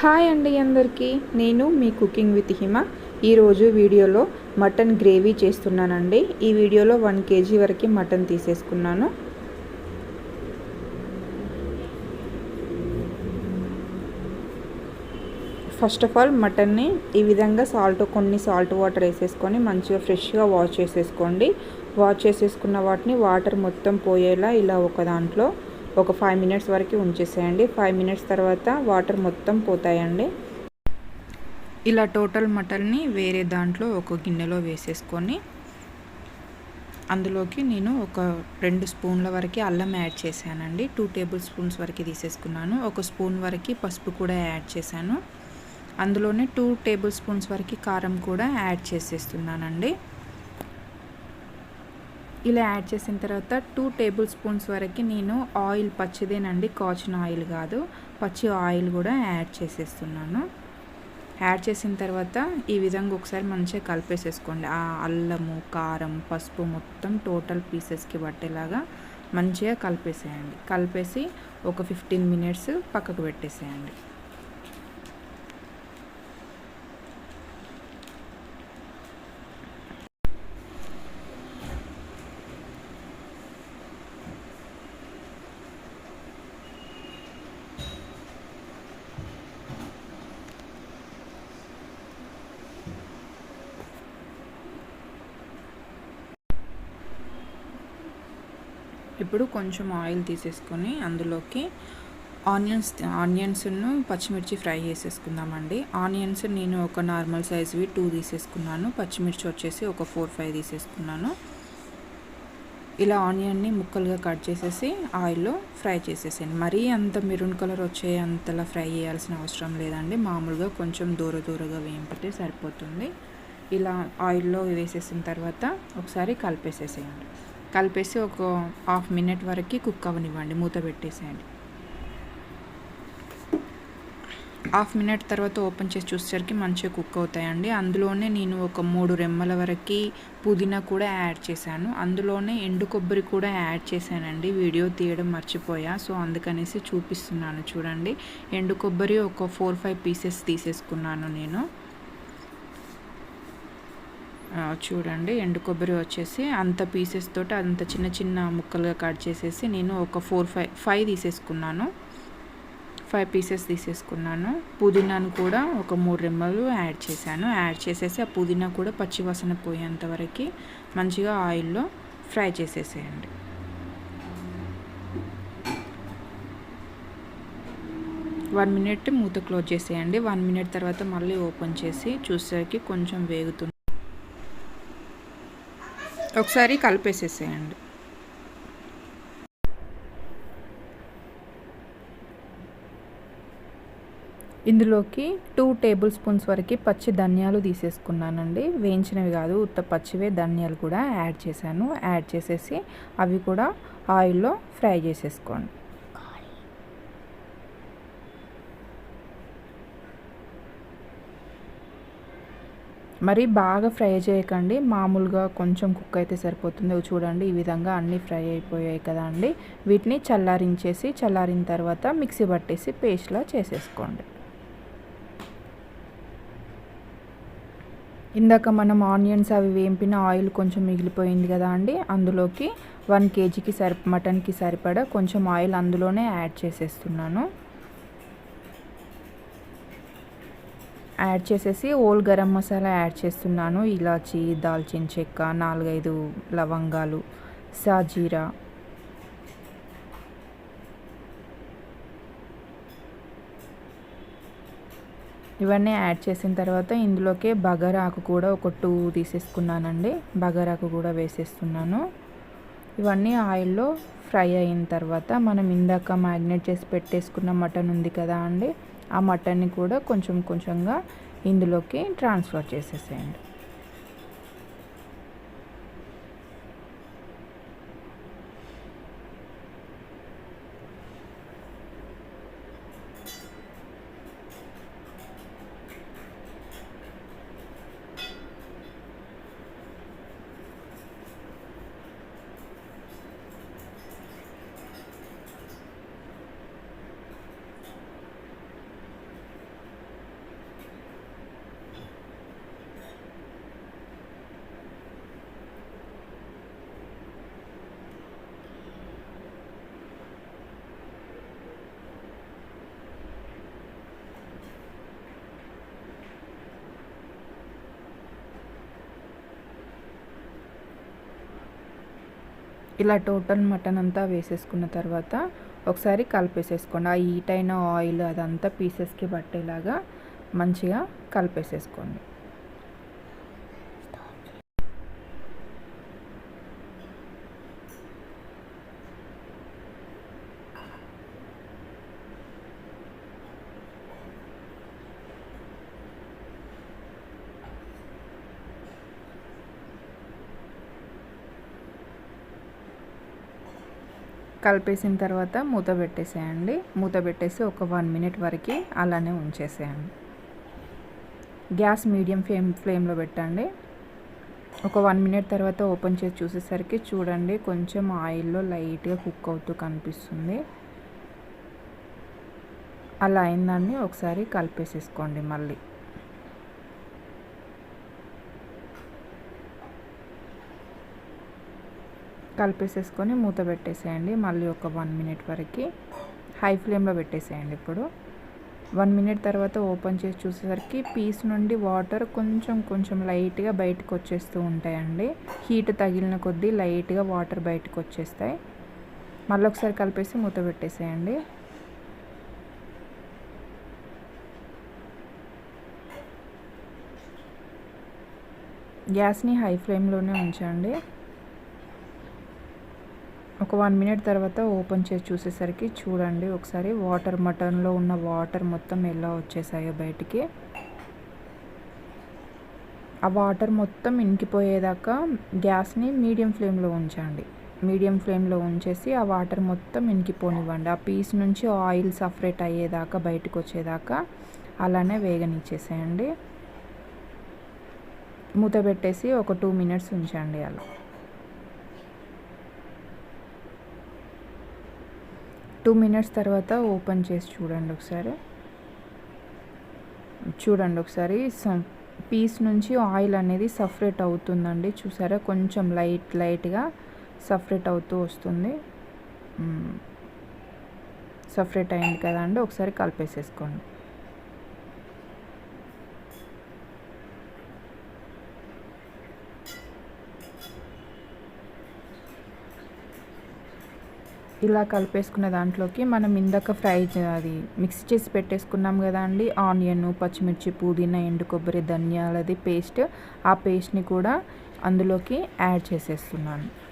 Hi అండి అందరికీ. నేను మీ కుకింగ్ విత్ హిమ. ఈరోజు వీడియోలో మటన్ గ్రేవీ చేస్తున్నానండి. ఈ వీడియోలో వన్ కేజీ వరకు మటన్ తీసేసుకున్నాను. ఫస్ట్ ఆఫ్ ఆల్ మటన్ని ఈ విధంగా సాల్ట్ కొన్ని సాల్ట్ వాటర్ వేసేసుకొని మంచిగా ఫ్రెష్గా వాష్ చేసేసుకోండి. వాష్ చేసేసుకున్న వాటిని వాటర్ మొత్తం పోయేలా ఇలా ఒక దాంట్లో ఒక ఫైవ్ మినిట్స్ వరకు ఉంచేసేయండి. ఫైవ్ మినిట్స్ తర్వాత వాటర్ మొత్తం పోతాయండి. ఇలా టోటల్ మటన్ని వేరే దాంట్లో ఒక గిన్నెలో వేసేసుకొని అందులోకి నేను ఒక రెండు స్పూన్ల వరకు అల్లం యాడ్ చేశానండి. టూ టేబుల్ స్పూన్స్ వరకు తీసేసుకున్నాను. ఒక స్పూన్ వరకు పసుపు కూడా యాడ్ చేశాను. అందులోనే టూ టేబుల్ స్పూన్స్ వరకు కారం కూడా యాడ్ చేసేస్తున్నానండి. ఇలా యాడ్ చేసిన తర్వాత టూ టేబుల్ స్పూన్స్ వరకు నేను ఆయిల్ పచ్చిదేనండి కాచిన ఆయిల్ కాదు. పచ్చి ఆయిల్ కూడా యాడ్ చేసేస్తున్నాను. యాడ్ చేసిన తర్వాత ఈ విధంగా ఒకసారి మంచిగా కలిపేసేసుకోండి. ఆ అల్లము కారం పసుపు మొత్తం టోటల్ పీసెస్కి పట్టేలాగా మంచిగా కలిపేసేయండి. కలిపేసి ఒక ఫిఫ్టీన్ మినిట్స్ పక్కకు పెట్టేసేయండి. ఇప్పుడు కొంచెం ఆయిల్ తీసేసుకొని అందులోకి ఆనియన్స్ ఆనియన్స్ను పచ్చిమిర్చి ఫ్రై చేసేసుకుందామండి. ఆనియన్స్ నేను ఒక నార్మల్ సైజ్వి టూ తీసేసుకున్నాను. పచ్చిమిర్చి వచ్చేసి ఒక ఫోర్ ఫైవ్ తీసేసుకున్నాను. ఇలా ఆనియన్ని ముక్కలుగా కట్ చేసేసి ఆయిల్లో ఫ్రై చేసేసాను మరీ అంత మెరూన్ కలర్ వచ్చే అంతలా ఫ్రై చేయాల్సిన అవసరం లేదండి. మామూలుగా కొంచెం దూర దూరగా వేయింపితే సరిపోతుంది. ఇలా ఆయిల్లో వేసేసిన తర్వాత ఒకసారి కలిపేసేసేయండి. కలిపేసి ఒక హాఫ్ మినిట్ వరకు కుక్ అవ్వనివ్వండి మూత పెట్టేసేయండి. హాఫ్ మినిట్ తర్వాత ఓపెన్ చేసి చూసేసరికి మంచిగా కుక్ అవుతాయండి. అందులోనే నేను ఒక మూడు రెమ్మల వరకు పుదీనా కూడా యాడ్ చేశాను. అందులోనే ఎండు కొబ్బరి కూడా యాడ్ చేశానండి. వీడియో తీయడం మర్చిపోయా సో అందుకనేసి చూపిస్తున్నాను చూడండి. ఎండు కొబ్బరి ఒక ఫోర్ ఫైవ్ పీసెస్ తీసేసుకున్నాను నేను. చూడండి ఎండు కొబ్బరి వచ్చేసి అంత పీసెస్ తోటి అంత చిన్న చిన్న ముక్కలుగా కట్ చేసేసి నేను ఒక ఫోర్ ఫైవ్ ఫైవ్ తీసేసుకున్నాను. ఫైవ్ పీసెస్ తీసేసుకున్నాను. పుదీనాను కూడా ఒక మూడు రెమ్మలు యాడ్ చేశాను. యాడ్ చేసేసి ఆ పుదీనా కూడా పచ్చివాసన పోయేంతవరకు మంచిగా ఆయిల్లో ఫ్రై చేసేసేయండి. వన్ మినిట్ మూత క్లోజ్ చేసేయండి. వన్ మినిట్ తర్వాత మళ్ళీ ఓపెన్ చేసి చూసేసరికి కొంచెం వేగుతుంది. ఒకసారి కలిపేసేసేయండి. ఇందులోకి టూ టేబుల్ స్పూన్స్ వరకు పచ్చి ధనియాలు తీసేసుకున్నానండి. వేయించినవి కాదు ఉత్త పచ్చివే ధనియాలు కూడా యాడ్ చేశాను. యాడ్ చేసేసి అవి కూడా ఆయిల్లో ఫ్రై చేసేసుకోండి. మరి బాగా ఫ్రై చేయకండి. మామూలుగా కొంచెం కుక్ అయితే సరిపోతుంది. చూడండి ఈ విధంగా అన్నీ ఫ్రై అయిపోయాయి కదా అండి. వీటిని చల్లారించేసి చల్లారిన తర్వాత మిక్సీ పట్టేసి పేస్ట్లా చేసేసుకోండి. ఇందాక మనం ఆనియన్స్ అవి వేంపిన ఆయిల్ కొంచెం మిగిలిపోయింది కదా అండి. అందులోకి వన్ కేజీకి సరి మటన్కి సరిపడా కొంచెం ఆయిల్ అందులోనే యాడ్ చేసేస్తున్నాను. యాడ్ చేసేసి ఓల్ గరం మసాలా యాడ్ చేస్తున్నాను. ఇలాచి దాల్చిన చెక్క నాలుగైదు లవంగాలు సాజీరా. ఇవన్నీ యాడ్ చేసిన తర్వాత ఇందులోకే బగరాకు కూడా ఒక టూ తీసేసుకున్నానండి. బగారాకు కూడా వేసేస్తున్నాను. ఇవన్నీ ఆయిల్లో ఫ్రై అయిన తర్వాత మనం ఇందాక మ్యాగ్నేట్ చేసి పెట్టేసుకున్న మటన్ ఉంది కదా అండి ఆ మటన్ని కూడా కొంచెం కొంచెంగా ఇందులోకి ట్రాన్స్ఫర్ చేసేసేయండి. ఇలా టోటల్ మటన్ అంతా వేసేసుకున్న తర్వాత ఒకసారి కలిపేసేసుకోండి. ఆ హీట్ అయిన ఆయిల్ అదంతా పీసెస్కి పట్టేలాగా మంచిగా కలిపేసేసుకోండి. కలిపేసిన తర్వాత మూత పెట్టేసేయండి. మూత పెట్టేసి ఒక వన్ మినిట్ వరకు అలానే ఉంచేసేయండి. గ్యాస్ మీడియం ఫ్లేమ్ ఫ్లేమ్లో పెట్టండి. ఒక వన్ మినిట్ తర్వాత ఓపెన్ చేసి చూసేసరికి చూడండి కొంచెం ఆయిల్లో లైట్గా కుక్ అవుతూ కనిపిస్తుంది. అలా అయిందాన్ని ఒకసారి కలిపేసేసుకోండి మళ్ళీ. కలిపేసేసుకొని మూత పెట్టేసేయండి. మళ్ళీ ఒక వన్ మినిట్ వరకు హై ఫ్లేమ్లో పెట్టేసేయండి ఇప్పుడు. వన్ మినిట్ తర్వాత ఓపెన్ చేసి చూసేసరికి పీస్ నుండి వాటర్ కొంచెం కొంచెం లైట్గా బయటకు వచ్చేస్తూ ఉంటాయండి. హీట్ తగిలిన కొద్దీ లైట్గా వాటర్ బయటకు వచ్చేస్తాయి. మళ్ళీ ఒకసారి కలిపేసి మూత పెట్టేసేయండి. గ్యాస్ని హై ఫ్లేమ్లోనే ఉంచండి. ఒక వన్ మినిట్ తర్వాత ఓపెన్ చేసి చూసేసరికి చూడండి ఒకసారి వాటర్ మటన్లో ఉన్న వాటర్ మొత్తం ఎలా వచ్చేసాయో బయటికి. ఆ వాటర్ మొత్తం ఇంకిపోయేదాకా గ్యాస్ని మీడియం ఫ్లేమ్లో ఉంచండి. మీడియం ఫ్లేమ్లో ఉంచేసి ఆ వాటర్ మొత్తం ఇంకిపోనివ్వండి ఆ పీస్ నుంచి ఆయిల్ సపరేట్ అయ్యేదాకా బయటకు వచ్చేదాకా అలానే వేగనిచ్చేసేయండి. మూత పెట్టేసి ఒక టూ మినిట్స్ ఉంచండి అలా. టూ మినిట్స్ తర్వాత ఓపెన్ చేసి చూడండి ఒకసారి. చూడండి ఒకసారి. పీస్ నుంచి ఆయిల్ అనేది సఫరేట్ అవుతుందండి. చూసారా? కొంచెం లైట్ లైట్గా సపరేట్ అవుతూ వస్తుంది. సపరేట్ అయింది కదా అండి? ఒకసారి కలిపేసేసుకోండి. ఇలా కలిపేసుకున్న దాంట్లోకి మనం ఇందాక ఫ్రై అది మిక్స్ చేసి పెట్టేసుకున్నాం కదా అండి. ఆనియన్ పచ్చిమిర్చి పుదీనా ఎండు కొబ్బరి ధనియాలది పేస్ట్. ఆ పేస్ట్ని కూడా అందులోకి యాడ్ చేసేస్తున్నాను.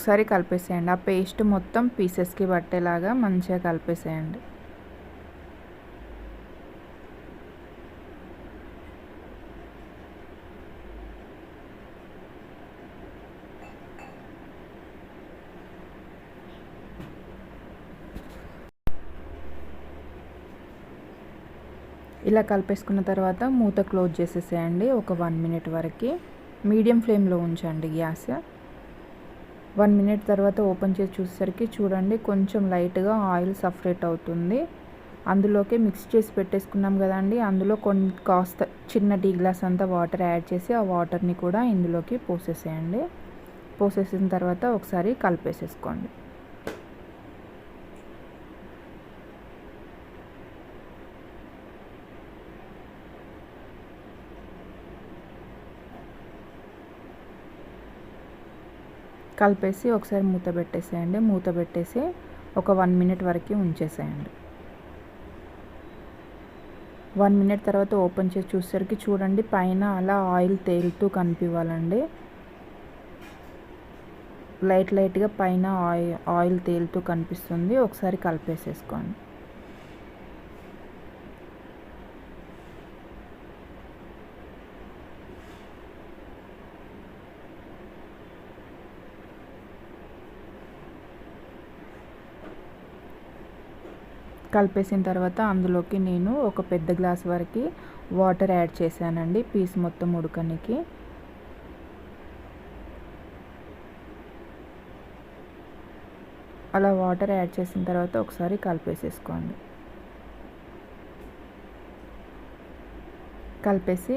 ఒకసారి కలిపేసేయండి. ఆ పేస్ట్ మొత్తం పీసెస్కి పట్టేలాగా మంచిగా కలిపేసేయండి. ఇలా కలిపేసుకున్న తర్వాత మూత క్లోజ్ చేసేసేయండి. ఒక వన్ మినిట్ వరకు. మీడియం ఫ్లేమ్లో ఉంచండి గ్యాస్. వన్ మినిట్ తర్వాత ఓపెన్ చేసి చూసేసరికి చూడండి కొంచెం లైట్గా ఆయిల్ సపరేట్ అవుతుంది. అందులోకి మిక్స్ చేసి పెట్టేసుకున్నాం కదండి. అందులో కొన్ని కాస్త చిన్న టీ గ్లాస్ అంతా వాటర్ యాడ్ చేసి ఆ వాటర్ని కూడా ఇందులోకి పోసేసేయండి. పోసేసిన తర్వాత ఒకసారి కలిపేసేసుకోండి. కలిపేసి ఒకసారి మూత పెట్టేసేయండి. మూత పెట్టేసి ఒక వన్ మినిట్ వరకు ఉంచేసేయండి. వన్ మినిట్ తర్వాత ఓపెన్ చేసి చూసేసరికి చూడండి పైన అలా ఆయిల్ తేలుతూ కనిపించాలండి లైట్ లైట్గా పైన ఆయిల్ ఆయిల్ తేలుతూ కనిపిస్తుంది. ఒకసారి కలిపేసేసుకోండి. కలిపేసిన తర్వాత అందులోకి నేను ఒక పెద్ద గ్లాస్ వరకు వాటర్ యాడ్ చేశానండి పీస్ మొత్తం ఉడకనికి. అలా వాటర్ యాడ్ చేసిన తర్వాత ఒకసారి కలిపేసేసుకోండి. కలిపేసి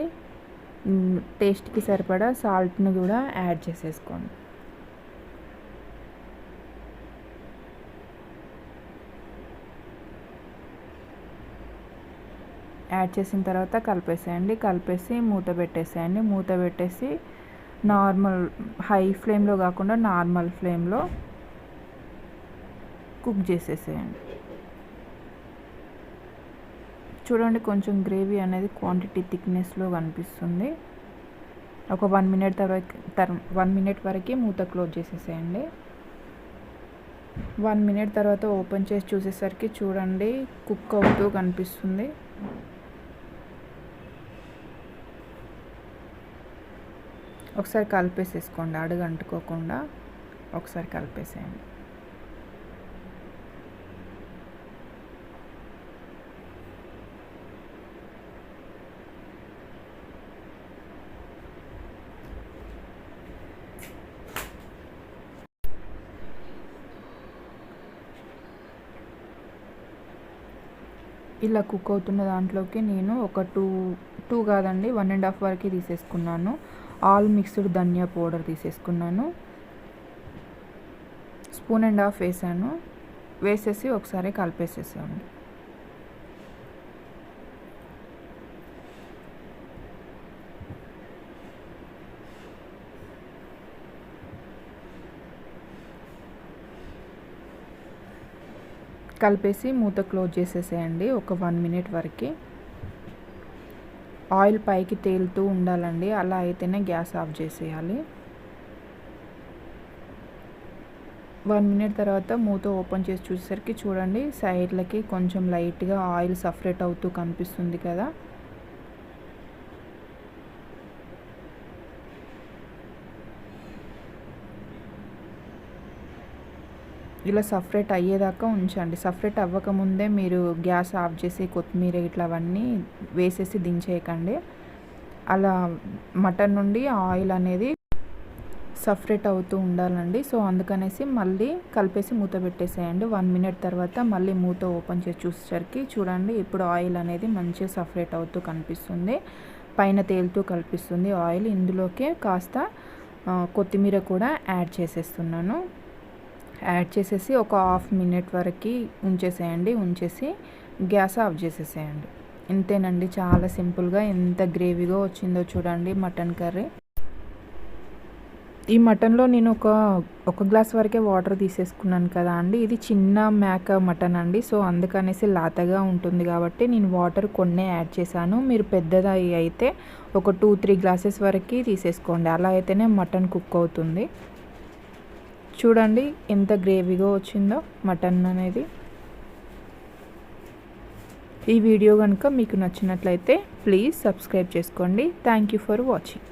టేస్ట్కి సరిపడా సాల్ట్ని కూడా యాడ్ చేసేసుకోండి. యాడ్ చేసిన తర్వాత కలిపేసేయండి. కలిపేసి మూత పెట్టేసేయండి. మూత పెట్టేసి నార్మల్ హై ఫ్లేమ్లో కాకుండా నార్మల్ ఫ్లేమ్లో కుక్ చేసేసేయండి. చూడండి కొంచెం గ్రేవీ అనేది క్వాంటిటీ థిక్నెస్లో కనిపిస్తుంది. ఒక వన్ మినిట్ తర్వాత తర్ వన్ మినిట్ వరకు మూత క్లోజ్ చేసేసేయండి. వన్ మినిట్ తర్వాత ఓపెన్ చేసి చూసేసరికి చూడండి కుక్ అవుతూ కనిపిస్తుంది. ఒకసారి కలిపేసేసుకోండి అడుగు అంటుకోకుండా ఒకసారి కలిపేసేయండి. ఇలా కుక్ అవుతున్న దాంట్లోకి నేను ఒక టూ టూ కాదండి వన్ అండ్ హాఫ్ వరకు తీసేసుకున్నాను. ఆల్ మిక్స్డ్ ధనియా పౌడర్ తీసేసుకున్నాను. స్పూన్ అండ్ హాఫ్ వేసాను. వేసేసి ఒకసారి కలిపేసేసాను కలిపేసి మూత క్లోజ్ చేసేసేయండి. ఒక వన్ మినిట్ వరకు. ఆయిల్ పైకి తేలుతూ ఉండాలండి. అలా అయితేనే గ్యాస్ ఆఫ్ చేసేయాలి. వన్ మినిట్ తర్వాత మూత ఓపెన్ చేసి చూసేసరికి చూడండి సైడ్లకి కొంచెం లైట్గా ఆయిల్ సపరేట్ అవుతూ కనిపిస్తుంది కదా. ఇలా సపరేట్ అయ్యేదాకా ఉంచండి. సపరేట్ అవ్వకముందే మీరు గ్యాస్ ఆఫ్ చేసి కొత్తిమీర ఇట్లా అవన్నీ వేసేసి దించేయకండి. అలా మటన్ నుండి ఆయిల్ అనేది సపరేట్ అవుతూ ఉండాలండి. సో అందుకనేసి మళ్ళీ కలిపేసి మూత పెట్టేసేయండి. వన్ మినిట్ తర్వాత మళ్ళీ మూత ఓపెన్ చేసి చూసేసరికి చూడండి ఇప్పుడు ఆయిల్ అనేది మంచిగా సపరేట్ అవుతూ కనిపిస్తుంది. పైన తేలుతూ కనిపిస్తుంది ఆయిల్. ఇందులోకే కాస్త కొత్తిమీర కూడా యాడ్ చేసేస్తున్నాను. యాడ్ చేసేసి ఒక హాఫ్ మినిట్ వరకు ఉంచేసేయండి. ఉంచేసి గ్యాస్ ఆఫ్ చేసేసేయండి. ఇంతేనండి. చాలా సింపుల్గా ఎంత గ్రేవీగా వచ్చిందో చూడండి మటన్ కర్రీ. ఈ మటన్లో నేను ఒక ఒక గ్లాస్ వరకే వాటర్ తీసేసుకున్నాను కదా అండి. ఇది చిన్న మేక మటన్ అండి. సో అందుకనేసి లాతగా ఉంటుంది కాబట్టి నేను వాటర్ కొన్నే యాడ్ చేశాను. మీరు పెద్దది అయితే ఒక టూ త్రీ గ్లాసెస్ వరకు తీసేసుకోండి. అలా అయితేనే మటన్ కుక్ అవుతుంది. చూడండి ఎంత గ్రేవీగా వచ్చిందో మటన్ అనేది. ఈ వీడియో కనుక మీకు నచ్చినట్లయితే ప్లీజ్ సబ్స్క్రైబ్ చేసుకోండి. Thank you for watching